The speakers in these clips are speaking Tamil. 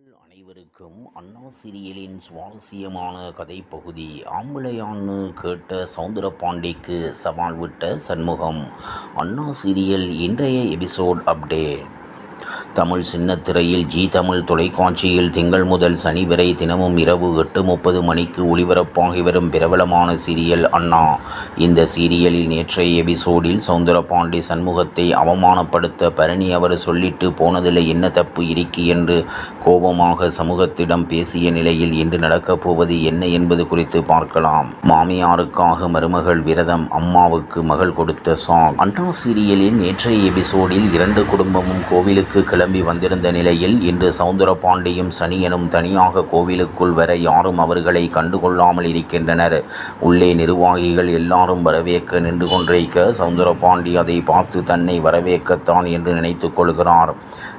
உங்கள் அனைவருக்கும் அண்ணா சீரியலின் சுவாரஸ்யமான கதைப்பகுதி ஆம்பளையான்னு கேட்ட சவுந்தரபாண்டிக்கு சவால் விட்ட சண்முகம். அண்ணா சீரியல் இன்றைய எபிசோட் அப்டேட் தமிழ் சின்னத்திரையில் ஜி தமிழ் தொலைக்காட்சியில் திங்கள் முதல் சனி வரை தினமும் இரவு எட்டு முப்பது மணிக்கு ஒளிபரப்பாகி வரும் பிரபலமான சீரியல் அண்ணா. இந்த சீரியலில் நேற்றைய எபிசோடில் சவுந்தரபாண்டி சண்முகத்தை அவமானப்படுத்த பரணி அவர் சொல்லிட்டு போனதில் என்ன தப்பு இருக்கி என்று கோபமாக சமூகத்திடம் பேசிய நிலையில் இன்று நடக்கப் போவது என்ன என்பது குறித்து பார்க்கலாம். மாமியாருக்காக மருமகள் விரதம் அம்மாவுக்கு மகள் கொடுத்த சாங். அண்ணா சீரியலின் நேற்றைய எபிசோடில் இரண்டு குடும்பமும் கோவிலுக்கு கிளம்பி வந்திருந்த நிலையில் இன்று சவுந்தரபாண்டியும் சனியனும் தனியாக கோவிலுக்குள் வர யாரும் அவர்களை கண்டுகொள்ளாமல் இருக்கின்றனர். உள்ளே நிர்வாகிகள் எல்லாரும் வரவேற்க நின்று கொண்டிருக்க சவுந்தரபாண்டி அதை பார்த்து தன்னை வரவேற்கத்தான் என்று நினைத்து கொள்கிறார்.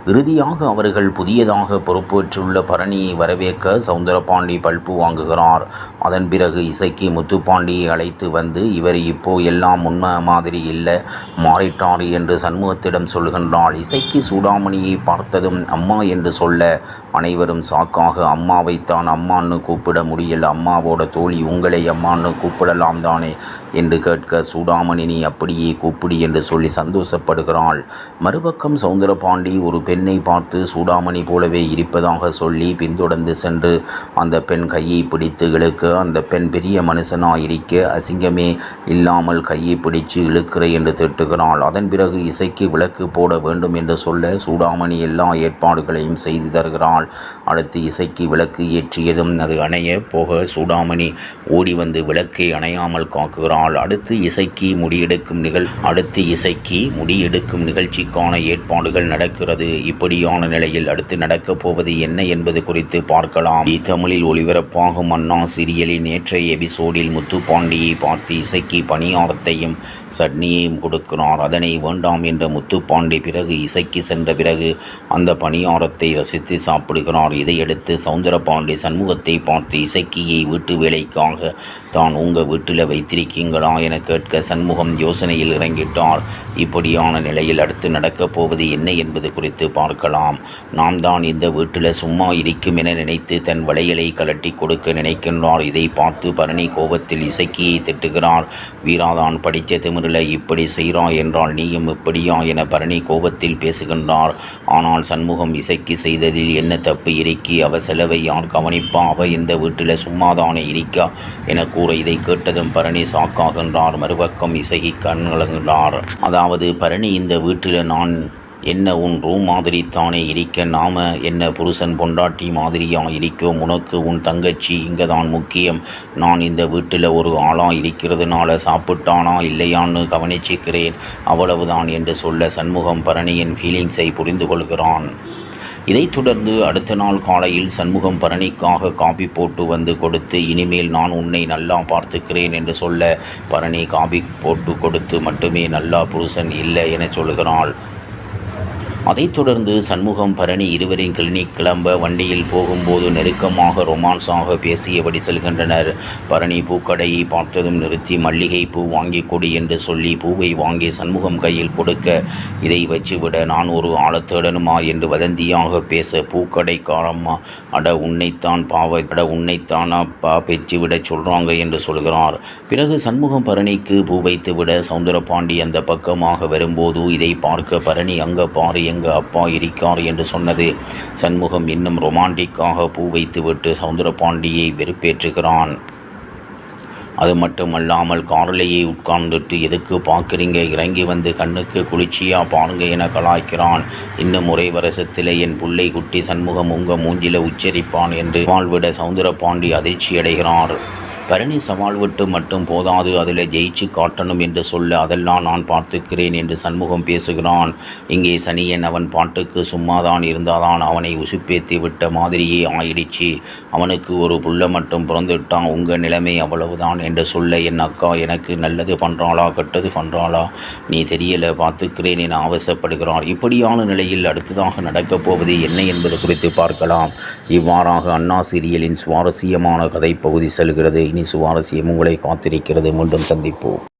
இறுதியாக அவர்கள் புதியதாக பொறுப்பேற்றுள்ள பரணியை வரவேற்க சவுந்தரபாண்டி பல்பு வாங்குகிறார். அதன் பிறகு இசைக்கு முத்துப்பாண்டியை அழைத்து வந்து இவர் இப்போ எல்லாம் உண்மை மாதிரி இல்லை மாறிட்டார் என்று சண்முகத்திடம் சொல்கின்றாள். இசைக்கு சூடாமணியை பார்த்ததும் அம்மா என்று சொல்ல அனைவரும் சாக்காக அம்மாவைத்தான் அம்மான்னு கூப்பிட முடியல அம்மாவோட தோழி உங்களை அம்மான்னு கூப்பிடலாம் தானே என்று கேட்க சூடாமணி நீ அப்படியே கூப்பிடி என்று சொல்லி சந்தோஷப்படுகிறாள். மறுபக்கம் சவுந்தரபாண்டி ஒரு பெண்ணை பார்த்து சூடாமணி போலவே இருப்பதாக சொல்லி பின்தொடர்ந்து சென்று அந்த பெண் கையை பிடித்து இழுக்க அந்த பெண் பெரிய மனுஷனாக இருக்க அசிங்கமே இல்லாமல் கையை பிடிச்சு இழுக்கிற என்று திட்டுகிறாள். அதன் பிறகு இசைக்கு விளக்கு போட வேண்டும் என்று சொல்ல சூடாமணி எல்லா ஏற்பாடுகளையும் செய்து தருகிறாள். அடுத்து இசைக்கு விளக்கு ஏற்றியதும் அது அணைய போக சூடாமணி ஓடி வந்து விளக்கை அணையாமல் காக்குகிறாள். அடுத்து இசைக்கு முடியெடுக்கும் நிகழ் அடுத்து இசைக்கு முடியெடுக்கும் நிகழ்ச்சிக்கான ஏற்பாடுகள் நடக்கிறது. இப்படியான நிலையில் அடுத்து நடக்கப் போவது என்ன என்பது குறித்து பார்க்கலாம். தமிழில் ஒளிபரப்பாகும் அண்ணா சீரியலின் நேற்றைய எபிசோடில் முத்துப்பாண்டியை பார்த்து இசைக்கு பணியாரத்தையும் சட்னியையும் கொடுக்கிறார். அதனை வேண்டாம் என்ற முத்துப்பாண்டி பிறகு இசைக்கு சென்ற பிறகு அந்த பணியாரத்தை ரசித்து சாப்பிடுகிறார். இதையடுத்து சவுந்தரபாண்டி சண்முகத்தை பார்த்து இசக்கியை வீட்டு வேலைக்காக தான் உங்கள் வீட்டில் வைத்திருக்கீங்களா என கேட்க சண்முகம் யோசனையில் இறங்கிட்டார் இப்படியான நிலையில் அடுத்து நடக்கப் போவது என்ன என்பது குறித்து பார்க்கலாம். நாம் தான் இந்த வீட்டில் சும்மா இருக்கும் என நினைத்து தன் வளையலை கலட்டி கொடுக்க நினைக்கின்றார். இதை பார்த்து பரணி கோபத்தில் இசக்கியை திட்டுகிறார். வீராதான் படித்த திமிரில் இப்படி செய்கிறாய் என்றால் நீயும் இப்படியா என பரணி கோபத்தில் பேசுகின்றார் ஆனால் சண்முகம் இசைக்கு செய்ததில் என்ன தப்பு? இருக்கி அவ செலவை யார் கவனிப்பா? அவ இந்த வீட்டில் சும்மாதானே இருக்கா? என கூற இதை கேட்டதும் பரணி சாக்காகின்றார். மறுபக்கம் இசைக்கு கண்கலங்குகிறார் அதாவது பரணி இந்த வீட்டில் நான் என்ன உன் ரூம் மாதிரி தானே இருக்க? நாம என்ன புருஷன் பொண்டாட்டி மாதிரியா இருக்கோம்? உனக்கு உன் தங்கச்சி இங்கே தான் முக்கியம். நான் இந்த வீட்டில் ஒரு ஆளாக இருக்கிறதுனால சாப்பிட்டானா இல்லையான்னு கவனிச்சுக்கிறேன். அவ்வளவுதான் என்று சொல்ல சண்முகம் பரணியின் ஃபீலிங்ஸை புரிந்து கொள்கிறான். இதைத் தொடர்ந்து அடுத்த நாள் காலையில் சண்முகம் பரணிக்காக காபி போட்டு வந்து கொடுத்து இனிமேல் நான் உன்னை நல்லா பார்த்துக்கிறேன் என்று சொல்ல பரணி காபி போட்டு கொடுத்து மட்டுமே நல்லா புருஷன் இல்லை என சொல்கிறாள். அதைத் தொடர்ந்து சண்முகம் பரணி இருவரின் கிளினிக் கிளம்ப வண்டியில் போகும்போது நெருக்கமாக ரொமான்ஸாக பேசியபடி செல்கின்றனர். பரணி பூக்கடையை பார்த்ததும் நிறுத்தி மல்லிகை பூ வாங்கி கொடு என்று சொல்லி பூவை வாங்கி சண்முகம் கையில் கொடுக்க இதை வச்சுவிட நான் ஒரு ஆழத்தேடனுமா என்று வதந்தியாக பேச பூக்கடைக்காரம்மா அட உன்னைத்தான் பாவ அட உன்னைத்தானா பா பெற்றுவிட சொல்கிறாங்க என்று சொல்கிறார். பிறகு சண்முகம் பரணிக்கு பூ வைத்துவிட சவுந்தரபாண்டி அந்த பக்கமாக வரும்போது இதை பார்க்க பரணி அங்க பாரு எங்கள் அப்பா இருக்கார் என்று சொன்னது. சண்முகம் இன்னும் ரொமான்டிக்காக பூ வைத்துவிட்டு சவுந்தரபாண்டியை வெறுப்பேற்றுகிறான். அது மட்டுமல்லாமல் காரிலேயே உட்கார்ந்துட்டு எதுக்கு பார்க்குறீங்க? இறங்கி வந்து கண்ணுக்கு குளிர்ச்சியாக பாருங்க என கலாய்க்கிறான். இன்னும் ஒரே வருஷத்தில் என் புள்ளை குட்டி சண்முகம் உங்கள் மூஞ்சில உச்சரிப்பான் என்று வாழ்விட சவுந்தரபாண்டி அதிர்ச்சியடைகிறார். பரணி சவால் விட்டு மட்டும் போதாது அதில் ஜெயிச்சு காட்டணும் என்று சொல்ல அதெல்லாம் நான் பார்த்துக்கிறேன் என்று சண்முகம் பேசுகிறான். இங்கே சனியன் அவன் பாட்டுக்கு சும்மாதான் இருந்தாதான் அவனை உசுப்பேத்தி விட்ட மாதிரியே ஆயிடுச்சு. அவனுக்கு ஒரு புள்ள மட்டும் பிறந்துட்டான் உங்கள் நிலைமை அவ்வளவுதான் என்று சொல்ல என் அக்கா எனக்கு நல்லது பண்ணுறாளா கெட்டது பண்ணுறாளா நீ தெரியல பார்த்துக்கிறேன் என அவசப்படுகிறார் இப்படியான நிலையில் அடுத்ததாக நடக்கப் போவது என்ன என்பது குறித்து பார்க்கலாம். இவ்வாறாக அண்ணா சீரியலின் சுவாரஸ்யமான கதை பகுதி செல்கிறது இனி சுவாரஸ்யம் உங்களை காத்திருக்கிறது. மீண்டும் சந்திப்போம்.